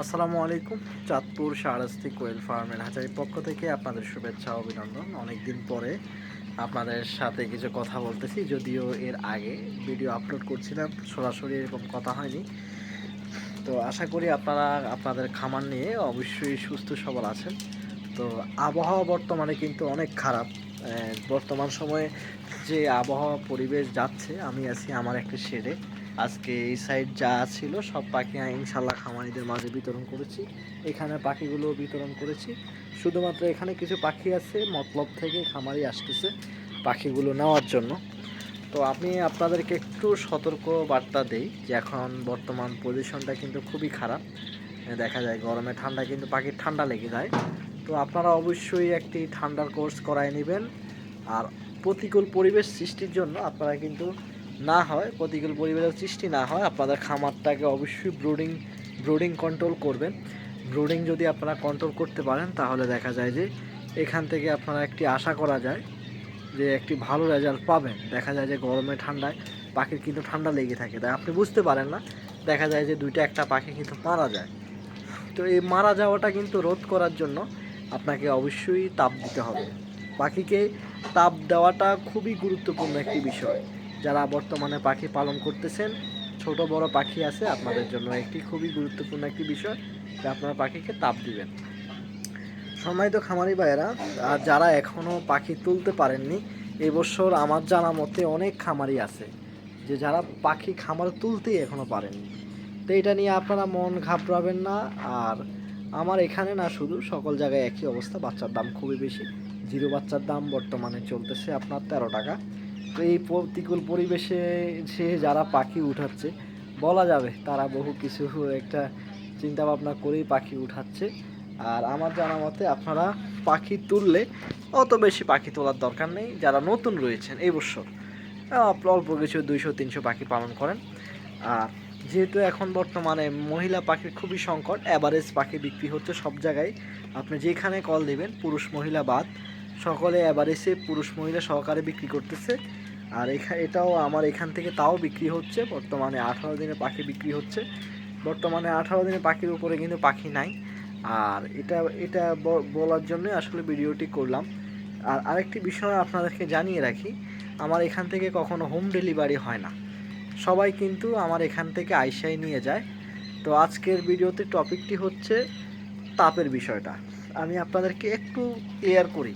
আসসালামু আলাইকুম, চাঁদপুর শাহরাস্তি কোয়েল ফার্মের হাজারির পক্ষ থেকে আপনাদের শুভেচ্ছা অভিনন্দন। অনেকদিন পরে আপনাদের সাথে কিছু কথা বলতেছি, যদিও এর আগে ভিডিও আপলোড করছিলাম, সরাসরি এরকম কথা হয়নি। তো আশা করি আপনারা, আপনাদের খামার নিয়ে অবশ্যই সুস্থ সবল আছেন। তো আবহাওয়া বর্তমানে কিন্তু অনেক খারাপ। বর্তমান সময়ে যে আবহাওয়া পরিবেশ যাচ্ছে, আমি আছি আমার একটা শেডে। আজকে এই সাইড যা ছিল, সব পাখি ইনশাল্লাহ খামারিদের মাঝে বিতরণ করেছি। এখানে পাখিগুলো বিতরণ করেছি। শুধুমাত্র এখানে কিছু পাখি আছে, মতলব থেকে খামারি আসতেছে পাখিগুলো নেওয়ার জন্য। তো আমি আপনাদেরকে একটু সতর্ক বার্তা দেই যে এখন বর্তমান পজিশনটা কিন্তু খুবই খারাপ। দেখা যায় গরমে ঠান্ডা কিন্তু পাখির ঠান্ডা লেগে যায়। তো আপনারা অবশ্যই একটি ঠান্ডার কোর্স করায় নেবেন। আর প্রতিকূল পরিবেশ সৃষ্টির জন্য আপনারা কিন্তু না হয়, প্রতিকূল পরিবেশের সৃষ্টি না হয়, আপনাদের খামারটাকে অবশ্যই ব্রুডিং ব্রুডিং কন্ট্রোল করবেন। ব্রুডিং যদি আপনারা কন্ট্রোল করতে পারেন, তাহলে দেখা যায় যে এখান থেকে আপনারা একটি আশা করা যায় যে একটি ভালো রেজাল্ট পাবেন। দেখা যায় যে গরমে ঠান্ডায় পাখির কিন্তু ঠান্ডা লেগে থাকে। তাই আপনি বুঝতে পারেন না, দেখা যায় যে দুইটা একটা পাখি কিন্তু মারা যায়। তো এই মারা যাওয়াটা কিন্তু রোধ করার জন্য আপনাকে অবশ্যই তাপ দিতে হবে। পাখিকে তাপ দেওয়াটা খুবই গুরুত্বপূর্ণ একটি বিষয়। যারা বর্তমানে পাখি পালন করতেছেন, ছোট বড় পাখি আছে, আপনাদের জন্য একটি খুবই গুরুত্বপূর্ণ একটি বিষয় যে আপনারা পাখিকে তাপ দিবেন। সম্মানিত খামারি ভাইয়েরা, আর যারা এখনও পাখি তুলতে পারেননি, এবছর আমার জানা মতে অনেক খামারি আছে যে যারা পাখি খামার তুলতেই এখনও পারেননি। তো এটা নিয়ে আপনারা মন ঘাবড়াবেন না, আর আমার এখানে না শুধু সকল জায়গায় একই অবস্থা, বাচ্চার দাম খুবই বেশি। জিরো বাচ্চার দাম বর্তমানে চলতেছে আপনার তেরো টাকা। তো এই প্রতিকূল পরিবেশে সে যারা পাখি উঠাচ্ছে, বলা যাবে তারা বহু কিছু একটা চিন্তা ভাবনা করেই পাখি উঠাচ্ছে। আর আমার জানা মতে আপনারা পাখি তুললে অত বেশি পাখি তোলার দরকার নেই, যারা নতুন রয়েছেন এই বছর। অল্প কিছু দুইশো, তিনশো পাখি পালন করেন। আর যেহেতু এখন বর্তমানে মহিলা পাখির খুবই সংকট অ্যাভারেজ পাখি বিক্রি হচ্ছে সব জায়গায়। আপনি যেখানে কল দিবেন, পুরুষ মহিলা বাদ সকলে অ্যাভারেজে পুরুষ মহিলা সহকারে বিক্রি করতেছে। আর এখা এটাও আমার এখান থেকে তাও বিক্রি হচ্ছে। বর্তমানে আঠারো দিনে পাখি বিক্রি হচ্ছে। বর্তমানে আঠারো দিনে পাখির উপরে কিন্তু পাখি নাই। আর এটা এটা বলার জন্য আসলে ভিডিওটি করলাম। আর আরেকটি বিষয় আপনাদেরকে জানিয়ে রাখি, আমার এখান থেকে কখনো হোম ডেলিভারি হয় না। সবাই কিন্তু আমার এখান থেকে আইসাই নিয়ে যায়। তো আজকের ভিডিওতে টপিকটি হচ্ছে তাপের বিষয়টা। আমি আপনাদেরকে একটু ক্লিয়ার করি।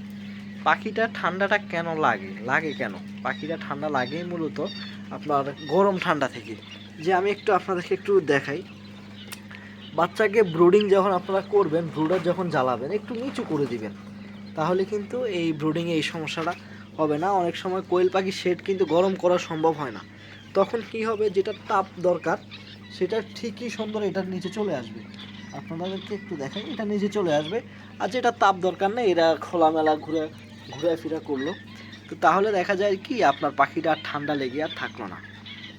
পাখিটা ঠান্ডাটা কেন লাগে? লাগে কেন? পাখিটা ঠান্ডা লাগে মূলত আপনার গরম ঠান্ডা থেকে। যে আমি একটু আপনাদেরকে একটু দেখাই। বাচ্চাকে ব্রুডিং যখন আপনারা করবেন, ব্রুডার যখন জ্বালাবেন, একটু নিচু করে দিবেন। তাহলে কিন্তু এই ব্রুডিংয়ে এই সমস্যাটা হবে না। অনেক সময় কোয়েল পাখি শেড কিন্তু গরম করা সম্ভব হয় না। তখন কি হবে? যেটা তাপ দরকার, সেটা ঠিকই সুন্দর এটার নিচে চলে আসবে। আপনাদেরকে একটু দেখাই, এটা নিচে চলে আসবে। আর যেটা তাপ দরকার নেই, এরা খোলামেলা ঘুরে ঘুরে ফিরা করল। তো তাহলে দেখা যায় কি, আপনার পাখিটা আর ঠান্ডা লেগে আর থাকল না।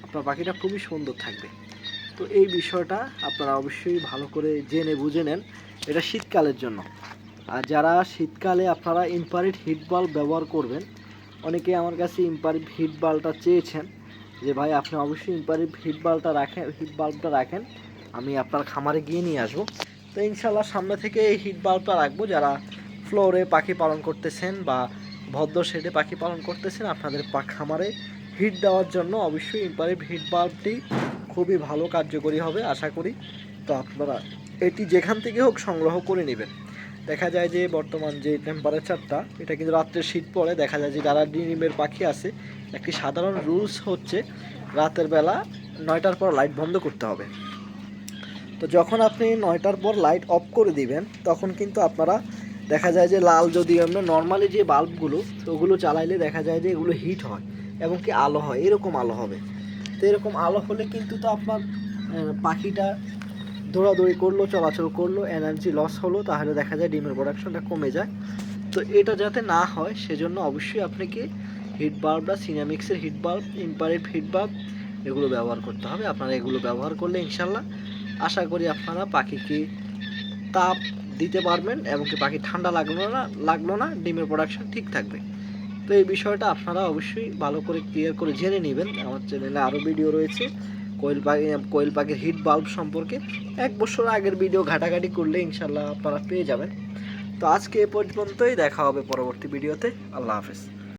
আপনার পাখিটা খুবই সুন্দর থাকবে। তো এই বিষয়টা আপনারা অবশ্যই ভালো করে জেনে বুঝে নেন, এটা শীতকালের জন্য। আর যারা শীতকালে আপনারা ইম্পারিট হিট বাল্ব ব্যবহার করবেন, অনেকে আমার কাছে ইম্পারিট হিট বাল্বটা চেয়েছেন যে, ভাই, আপনি অবশ্যই ইম্পারিট হিট বাল্বটা রাখেন হিট বাল্বটা রাখেন, আমি আপনার খামারে গিয়ে নিয়ে আসব। তো ইনশাল্লাহ সামনে থেকে এই হিট বাল্বটা রাখব। যারা ফ্লোরে পাখি পালন করতেছেন বা ভদ্র শেডে পাখি পালন করতেছেন, আপনাদের খামারে হিট দেওয়ার জন্য অবশ্যই ইম্পারিট হিট বাল্বটি খুবই ভালো কার্যকরী হবে, আশা করি। তো আপনারা এটি যেখান থেকে হোক সংগ্রহ করে নেবেন। দেখা যায় যে বর্তমান যে টেম্পারেচারটা এটা কিন্তু রাত্রে শীত পড়ে, দেখা যায় যে যারা ডিমের পাখি আছে, একটি সাধারণ রুলস হচ্ছে রাতের বেলা নয়টার পর লাইট বন্ধ করতে হবে। তো যখন আপনি নয়টার পর লাইট অফ করে দিবেন, তখন কিন্তু আপনারা দেখা যায় যে লাল যদি আমরা নর্মালি যে বাল্বগুলো, ওগুলো চালাইলে দেখা যায় যে এগুলো হিট হয় এবং কি আলো হয়, এরকম আলো হবে। তো এরকম আলো হলে কিন্তু তো আপনার পাখিটা দৌড়াদৌড়ি করল, চলাচল করল এনার্জি লস হলো, তাহলে দেখা যায় ডিমের প্রোডাকশনটা কমে যায়। তো এটা যাতে না হয়, সেজন্য অবশ্যই আপনাকে হিট বাল্ব বা সিনামিক্সের হিট বাল্ব ইম্পারেট হিট বাল্ব এগুলো ব্যবহার করতে হবে। আপনারা এগুলো ব্যবহার করলে ইনশাল্লাহ আশা করি আপনারা পাখিকে তাপ দিতে পারবেন এবং কি পাখি ঠান্ডা লাগল না লাগল না, ডিমের প্রোডাকশন ঠিক থাকবে। তো এই বিষয়টা আপনারা অবশ্যই ভালো করে ক্লিয়ার করে জেনে নেবেন। আমার চ্যানেলে আরও ভিডিও রয়েছে। কোয়েল পাখি, কোয়েল পাখির হিট বাল্ব সম্পর্কে এক বছর আগের ভিডিও ঘাটাঘাটি করলে ইনশাল্লাহ আপনারা পেয়ে যাবেন। তো আজকে এ পর্যন্তই, দেখা হবে পরবর্তী ভিডিওতে আল্লাহ হাফেজ।